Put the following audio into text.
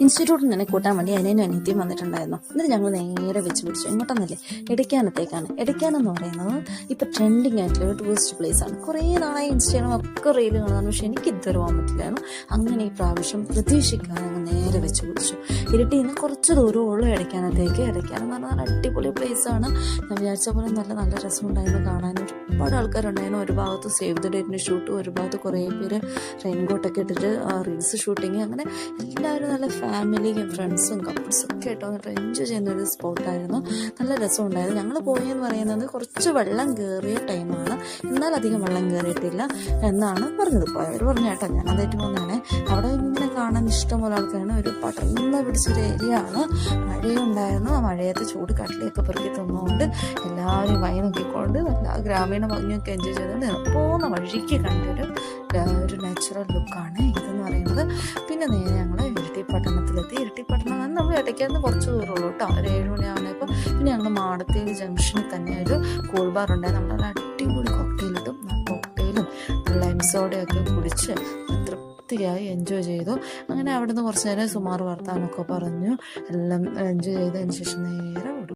ഇൻസ്റ്റിറ്റ്യൂട്ടിൽ നിന്ന് കൂട്ടാൻ വേണ്ടി അനിയനും അനിയത്തിയും വന്നിട്ടുണ്ടായിരുന്നു. എന്നിട്ട് ഞങ്ങൾ നേരെ വെച്ച് പിടിച്ചു. എങ്ങോട്ടൊന്നല്ലേ? ഇടയ്ക്കാനത്തേക്കാണ് ഇടയ്ക്കാനെന്ന് പറയുന്നത് ഇപ്പം ട്രെൻഡിങ് ആയിട്ടുള്ള ഒരു ടൂറിസ്റ്റ് പ്ലേസ് ആണ്. കുറേ നാളായി ഇൻസ്റ്റാഗ്രാം ഒക്കെ റീൽ കാണാൻ പക്ഷെ എനിക്ക് ഇതുവരെ പോകാൻ പറ്റില്ലായിരുന്നു. അങ്ങനെ ഈ പ്രാവശ്യം പ്രതീക്ഷിക്കാതെ ഞങ്ങൾ നേരെ വെച്ച് പിടിച്ചു. ഇരട്ടിയിൽ നിന്ന് കുറച്ച് ദൂരമുള്ളൂ ഇടയ്ക്കാനത്തേക്ക് ഇടയ്ക്കാനം എന്ന് പറഞ്ഞാൽ അടിപൊളി പ്ലേസ് ആണ്. ഞാൻ വിചാരിച്ച പോലെ നല്ല നല്ല രസമുണ്ടായിരുന്നു കാണാൻ ഒരുപാട് ആൾക്കാരുണ്ടായിരുന്നു. ഒരു ഭാഗത്ത് സേവ് ദ ഡേറ്റിന്റെ ഷൂട്ട് ഒരു ഭാഗത്ത് കുറേ പേര് റെയിൻകോട്ടൊക്കെ ഇട്ടിട്ട് റീൽസ് ഷൂട്ടിങ് അങ്ങനെ എല്ലാവരും നല്ല ഫാമിലിയും ഫ്രണ്ട്സും കപ്പിൾസും ഒക്കെ ആയിട്ട് വന്നിട്ട് എൻജോയ് ചെയ്യുന്ന ഒരു സ്പോട്ടായിരുന്നു നല്ല രസം രസമുണ്ടായിരുന്നു ഞങ്ങൾ പോയെന്ന് പറയുന്നത് കുറച്ച് വെള്ളം കയറിയ ടൈമാണ് എന്നാൽ അധികം വെള്ളം കയറിയിട്ടില്ല എന്നാണ് പറഞ്ഞത്. പോയവർ പറഞ്ഞ കേട്ടോ ഞാൻ അതായിട്ട് പോകുന്നതാണ് അവിടെ ഇങ്ങനെ കാണാൻ ഇഷ്ടമുള്ള ആൾക്കാരാണ്. ഒരു പടർന്ന് പിടിച്ചൊരു ഏരിയ ആണ്. മഴയുണ്ടായിരുന്നു ആ മഴയത്ത് ചൂട് കട്ടിലൊക്കെ പെറുക്കി തന്നുകൊണ്ട് എല്ലാവരും വൈ നോക്കിക്കൊണ്ട് നല്ല ഗ്രാമീണ ഭംഗിയൊക്കെ എൻജോയ് ചെയ്തുകൊണ്ട് പോകുന്ന വഴിക്ക് കണ്ടൊരു ഒരു നാച്ചുറൽ ലുക്കാണ് ഇതെന്ന് പറയുന്നത്. പിന്നെ നേരെ ഞങ്ങൾ ഇരട്ടി പട്ടണത്തിലെത്തി ഇരട്ടി പട്ടണം എന്ന് നമ്മൾ ഇടയ്ക്കാന്ന് കുറച്ച് ദൂരമുള്ളൂ കേട്ടോ. ഒരു ഏഴ് മണിയാവുന്നപ്പോൾ പിന്നെ ഞങ്ങൾ മാടത്തേ ജംഗ്ഷനിൽ തന്നെ ഒരു കൂൾ ബാർ ഉണ്ടായി നമ്മൾ അടിപൊളി കോക്ടെയിലിട്ടും കോക്ടെയിലും ലൈംസോടെയൊക്കെ കുടിച്ച് തൃപ്തിയായി എൻജോയ് ചെയ്തു. അങ്ങനെ അവിടുന്ന് കുറച്ച് നേരം സുമാർ വർത്താനൊക്കെ പറഞ്ഞു. എല്ലാം എൻജോയ് ചെയ്തതിന് ശേഷം നേരെ